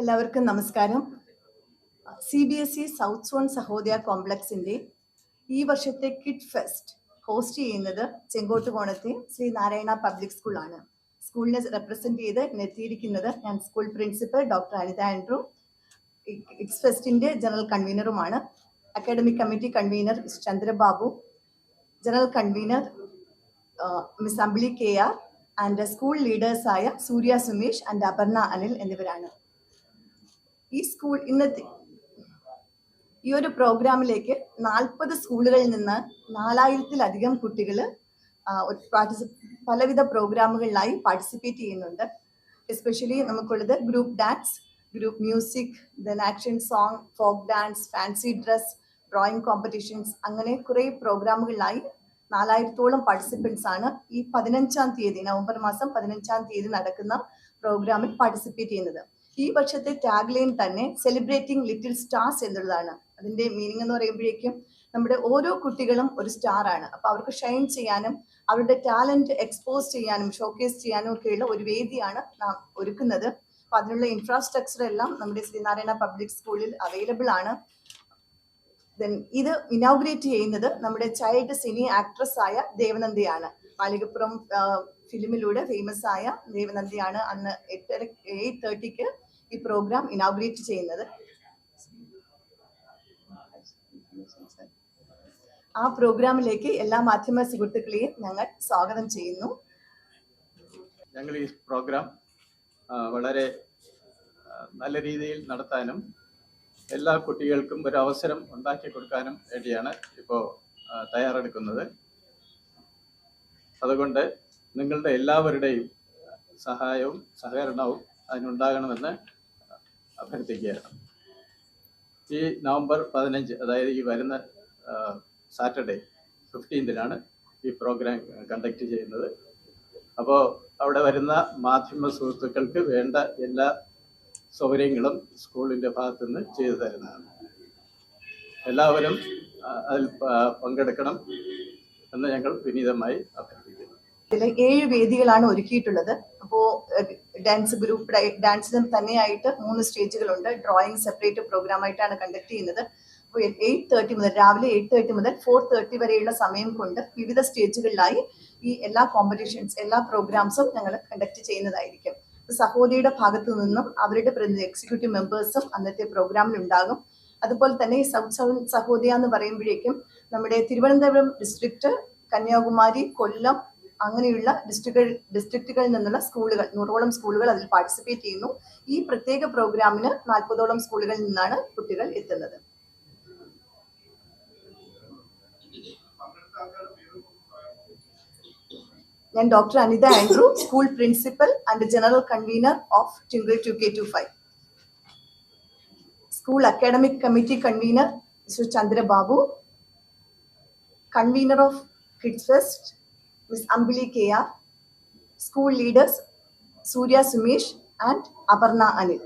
എല്ലാവർക്കും നമസ്കാരം. C B S E south zone Sahodaya കോംപ്ലക്സിന്റെ ഈ വർഷത്തെ കിഡ് ഫെസ്റ്റ് ഹോസ്റ്റ് ചെയ്യുന്നത് ചെങ്കോട്ടുകോണത്തെ ശ്രീ നാരായണ പബ്ലിക് സ്കൂളാണ് സ്കൂളിനെ റെപ്രസെന്റ് ചെയ്ത് എത്തിയിരിക്കുന്നത് ഞാൻ school principal doctor Anitha Andrew. Kids ഫെസ്റ്റിന്റെ general കൺവീനറുമാണ് academic committee convener Chandrababu. General convener miss Ambili K R and school ലീഡേഴ്സായ Surya Sumesh and Aparna Anil എന്നിവരാണ്. ഈ സ്കൂൾ ഇന്നത്തെ ഈ ഒരു പ്രോഗ്രാമിലേക്ക് നാൽപ്പത് സ്കൂളുകളിൽ നിന്ന് നാലായിരത്തിലധികം കുട്ടികൾ പലവിധ പ്രോഗ്രാമുകളിലായി പാർട്ടിസിപ്പേറ്റ് ചെയ്യുന്നുണ്ട്. എസ്പെഷ്യലി നമുക്കുള്ളത് group dance group music then action song folk dance fancy dress drawing competitions അങ്ങനെ കുറേ പ്രോഗ്രാമുകളിലായി നാലായിരത്തോളം പാർട്ടിസിപ്പൻസ് ആണ് ഈ പതിനഞ്ചാം തീയതി നവംബർ മാസം പതിനഞ്ചാം തീയതി നടക്കുന്ന പ്രോഗ്രാമിൽ പാർട്ടിസിപ്പേറ്റ് ചെയ്യുന്നത്. ഈ വർഷത്തെ ടാഗ് ലൈൻ തന്നെ സെലിബ്രേറ്റിംഗ് ലിറ്റിൽ സ്റ്റാർസ് എന്നുള്ളതാണ്. അതിന്റെ മീനിങ് എന്ന് പറയുമ്പോഴേക്കും നമ്മുടെ ഓരോ കുട്ടികളും ഒരു സ്റ്റാർ ആണ്. അപ്പൊ അവർക്ക് ഷൈൻ ചെയ്യാനും അവരുടെ ടാലന്റ് എക്സ്പോസ് ചെയ്യാനും ഷോക്കേസ് ചെയ്യാനും ഒക്കെയുള്ള ഒരു വേദിയാണ് നാം ഒരുക്കുന്നത്. അപ്പൊ അതിനുള്ള ഇൻഫ്രാസ്ട്രക്ചർ എല്ലാം നമ്മുടെ ശ്രീനാരായണ പബ്ലിക് സ്കൂളിൽ അവൈലബിൾ ആണ്. ദെൻ ഇത് ഇനോഗ്രേറ്റ് ചെയ്യുന്നത് നമ്മുടെ ചൈൽഡ് സിനി ആക്ട്രസ് ആയ ദേവനന്ദയാണ്. മാലികപ്പുറം ഫിലിമിലൂടെ ഫേമസ് ആയ ദേവനന്ദയാണ്. അന്ന് എട്ടര എയ്റ്റ് തേർട്ടിക്ക് ഈ പ്രോഗ്രാം ഇനോഗ്രേറ്റ് ചെയ്യുന്നത്. ആ പ്രോഗ്രാമിലേക്ക് എല്ലാ മാധ്യമ സുഹൃത്തുക്കളെയും ഞങ്ങൾ സ്വാഗതം ചെയ്യുന്നു. ഞങ്ങൾ ഈ പ്രോഗ്രാം വളരെ നല്ല രീതിയിൽ നടത്താനും എല്ലാ കുട്ടികൾക്കും ഒരു അവസരം ഉണ്ടാക്കി കൊടുക്കാനും വേണ്ടിയാണ് ഇപ്പോൾ തയ്യാറെടുക്കുന്നത്. അതുകൊണ്ട് നിങ്ങളുടെ എല്ലാവരുടെയും സഹായവും സഹകരണവും അതിനുണ്ടാകണമെന്ന് അഭ്യർത്ഥിക്കുകയാണ് ഈ നവംബർ പതിനഞ്ച് അതായത് ഈ വരുന്ന സാറ്റർഡേ ഫിഫ്റ്റീൻതിനാണ് ഈ പ്രോഗ്രാം കണ്ടക്ട് ചെയ്യുന്നത്. അപ്പോൾ അവിടെ വരുന്ന മാധ്യമ സുഹൃത്തുക്കൾക്ക് വേണ്ട എല്ലാ സൗകര്യങ്ങളും സ്കൂളിന്റെ ഭാഗത്തുനിന്ന് ചെയ്തു തരുന്നതാണ്. എല്ലാവരും അതിൽ പങ്കെടുക്കണം എന്ന് ഞങ്ങൾ വിനീതമായി അഭ്യർത്ഥിക്കുന്നു. ഏഴ് വേദികളാണ് ഒരുക്കിയിട്ടുള്ളത്. അപ്പോൾ ഡാൻസ് ഗ്രൂപ്പ് ഡാൻസിനും തന്നെയായിട്ട് മൂന്ന് സ്റ്റേജുകളുണ്ട്. ഡ്രോയിങ് സെപ്പറേറ്റ് പ്രോഗ്രാം ആയിട്ടാണ് കണ്ടക്ട് ചെയ്യുന്നത്. അപ്പോൾ എയ്റ്റ് തേർട്ടി മുതൽ രാവിലെ എയ്റ്റ് തേർട്ടി മുതൽ ഫോർ തേർട്ടി വരെയുള്ള സമയം കൊണ്ട് വിവിധ സ്റ്റേജുകളിലായി ഈ എല്ലാ കോമ്പറ്റീഷൻസ് എല്ലാ പ്രോഗ്രാംസും ഞങ്ങൾ കണ്ടക്ട് ചെയ്യുന്നതായിരിക്കും. സഹോദരിയുടെ ഭാഗത്തു നിന്നും അവരുടെ എക്സിക്യൂട്ടീവ് മെമ്പേഴ്സും അന്നത്തെ പ്രോഗ്രാമിൽ ഉണ്ടാകും അതുപോലെ തന്നെ സൗത്ത് സഹോദയ എന്ന് പറയുമ്പോഴേക്കും നമ്മുടെ തിരുവനന്തപുരം ഡിസ്ട്രിക്റ്റ് കന്യാകുമാരി കൊല്ലം അങ്ങനെയുള്ള ഡിസ്ട്രിക്റ്റുകൾ ഡിസ്ട്രിക്റ്റുകളിൽ നിന്നുള്ള സ്കൂളുകൾ നൂറോളം സ്കൂളുകൾ അതിൽ പാർട്ടിസിപ്പേറ്റ് ചെയ്യുന്നു. ഈ പ്രത്യേക പ്രോഗ്രാമിന് നാൽപ്പതോളം സ്കൂളുകളിൽ നിന്നാണ് കുട്ടികൾ എത്തുന്നത്. ഞാൻ doctor Anitha Andrew school principal and general convener of tingle two K two five school academic committee convener Shri Chandrababu convener of kids fest miss Ambili K R school leaders Surya Sumesh and Aparna Anil.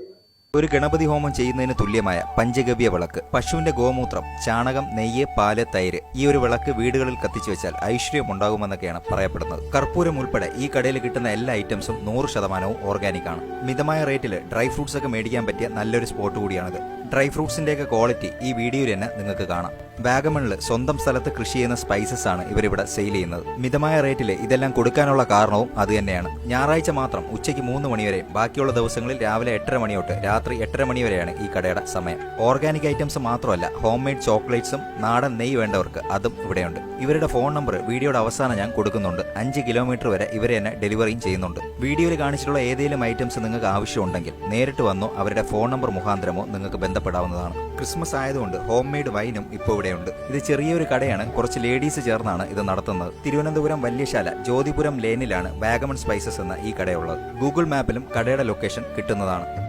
ഒരു ഗണപതി ഹോമം ചെയ്യുന്നതിന് തുല്യമായ പഞ്ചഗവ്യ വിളക്ക് പശുവിന്റെ ഗോമൂത്രം ചാണകം നെയ്യ് പാൽ തൈര് ഈ ഒരു വിളക്ക് വീടുകളിൽ കത്തിച്ചു വെച്ചാൽ ഐശ്വര്യം ഉണ്ടാകുമെന്നൊക്കെയാണ് പറയപ്പെടുന്നത്. കർപ്പൂരം ഉൾപ്പെടെ ഈ കടയിൽ കിട്ടുന്ന എല്ലാ ഐറ്റംസും നൂറ് ശതമാനവും ഓർഗാനിക് ആണ്. മിതമായ റേറ്റിൽ ഡ്രൈ ഫ്രൂട്ട്സ് ഒക്കെ മേടിക്കാൻ പറ്റിയ നല്ലൊരു സ്പോട്ട് കൂടിയാണിത്. ഡ്രൈ ഫ്രൂട്ട്സിന്റെയൊക്കെ ക്വാളിറ്റി ഈ വീഡിയോയിൽ തന്നെ നിങ്ങൾക്ക് കാണാം. വാഗമണിൽ സ്വന്തം സ്ഥലത്ത് കൃഷി ചെയ്യുന്ന സ്പൈസസ് ആണ് ഇവരിവിടെ സെയിൽ ചെയ്യുന്നത്. മിതമായ റേറ്റിൽ ഇതെല്ലാം കൊടുക്കാനുള്ള കാരണവും അത് തന്നെയാണ്. ഞായറാഴ്ച മാത്രം ഉച്ചയ്ക്ക് മൂന്ന് മണിവരെയും ബാക്കിയുള്ള ദിവസങ്ങളിൽ രാവിലെ എട്ടര മണി തൊട്ട് രാത്രി എട്ടര മണി വരെയാണ് ഈ കടയുടെ സമയം. ഓർഗാനിക് ഐറ്റംസ് മാത്രമല്ല ഹോം മെയ്ഡ് ചോക്ലേറ്റ്സും നാടൻ നെയ്യ് വേണ്ടവർക്ക് അതും ഇവിടെയുണ്ട്. ഇവരുടെ ഫോൺ നമ്പർ വീഡിയോയുടെ അവസാനം ഞാൻ കൊടുക്കുന്നുണ്ട്. അഞ്ച് കിലോമീറ്റർ വരെ ഇവരെ തന്നെ ഡെലിവറിയും ചെയ്യുന്നുണ്ട്. വീഡിയോയിൽ കാണിച്ചിട്ടുള്ള ഏതെങ്കിലും ഐറ്റംസ് നിങ്ങൾക്ക് ആവശ്യമുണ്ടെങ്കിൽ നേരിട്ട് വന്നോ അവരുടെ ഫോൺ നമ്പർ മുഖാന്തരമോ നിങ്ങൾക്ക് ബന്ധപ്പെടാവുന്നതാണ്. ക്രിസ്മസ് ആയതുകൊണ്ട് ഹോം മെയ്ഡ് വൈനും ഇപ്പോൾ ഇവിടെയുണ്ട്. ഇത് ചെറിയൊരു കടയാണ്. കുറച്ച് ലേഡീസ് ചേർന്നാണ് ഇത് നടത്തുന്നത്. തിരുവനന്തപുരം വല്യശാല ജ്യോതിപുരം ലേനിലാണ് വാഗമൺ സ്പൈസസ് എന്ന ഈ കടയുള്ളത്. ഗൂഗിൾ മാപ്പിലും കടയുടെ ലൊക്കേഷൻ കിട്ടുന്നതാണ്.